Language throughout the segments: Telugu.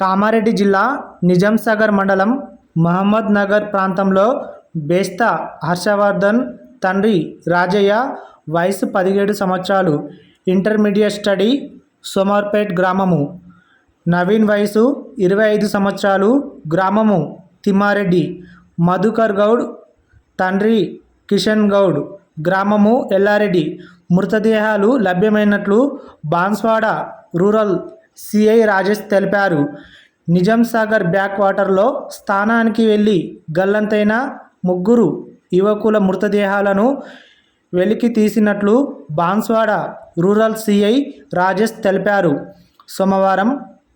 కామారెడ్డి జిల్లా నిజాంసాగర్ మండలం మహమ్మద్ నగర్ ప్రాంతంలో బేస్తా హర్షవర్ధన్ తండ్రి రాజయ్య వయసు పదిహేడు సంవత్సరాలు ఇంటర్మీడియట్ స్టడీ సోమార్పేట్ గ్రామము. నవీన్ వయసు ఇరవై ఐదు సంవత్సరాలు గ్రామము తిమ్మారెడ్డి. మధుకర్ గౌడ్ తండ్రి కిషన్ గౌడ్. గ్రామము ఎల్లారెడ్డి. మృతదేహాలు లభ్యమైనట్లు బాన్స్వాడ రూరల్ సిఐ రాజేష్ తెలిపారు. నిజాం సాగర్ బ్యాక్ వాటర్లో స్థానానికి వెళ్ళి గల్లంతైన ముగ్గురు యువకుల మృతదేహాలను వెలికి తీసినట్లు బాన్స్వాడ రూరల్ సిఐ రాజేష్ తెలిపారు. సోమవారం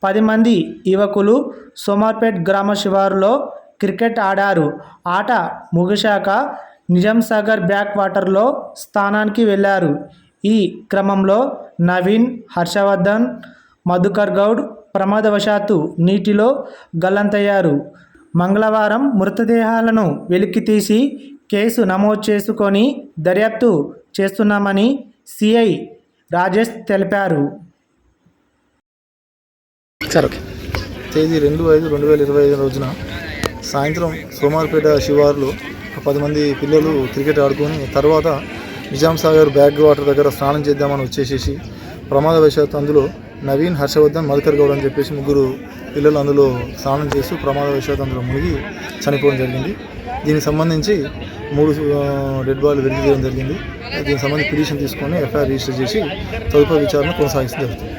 పది మంది యువకులు సోమార్పేట్ గ్రామ శివారులో క్రికెట్ ఆడారు. ఆట ముగిశాక నిజాం సాగర్ బ్యాక్ వాటర్లో స్థానానికి వెళ్ళారు ఈ క్రమంలో నవీన్ హర్షవర్ధన్ మధుకర్ గౌడ్ ప్రమాదవశాత్తు నీటిలో గల్లంతయ్యారు. మంగళవారం మృతదేహాలను వెలికితీసి కేసు నమోదు చేసుకొని దర్యాప్తు చేస్తున్నామని సిఐ రాజేష్ తెలిపారు. తేదీ రెండు ఐదు రెండు వేల ఇరవై ఐదు రోజున సాయంత్రం సోమార్పేట శివారులో పది మంది పిల్లలు క్రికెట్ ఆడుకొని తర్వాత నిజాం సాగర్ బ్యాక్ వాటర్ దగ్గర స్నానం చేద్దామని వచ్చేసేసి ప్రమాదవశాత్తు అందులో నవీన్ హర్షవర్ధన్ మధుకర్ గౌడ్ అని చెప్పేసి ముగ్గురు పిల్లలు అందులో స్నానం చేస్తూ ప్రమాదవశాత్తు అందులో మునిగి చనిపోవడం జరిగింది. దీనికి సంబంధించి మూడు డెడ్ బాల్ వెలికి తీయడం జరిగింది. దీనికి సంబంధించి పిటిషన్ తీసుకొని ఎఫ్ఐఆర్ రిజిస్టర్ చేసి తదుపరి విచారణ కొనసాగిస్తూ జరుగుతుంది.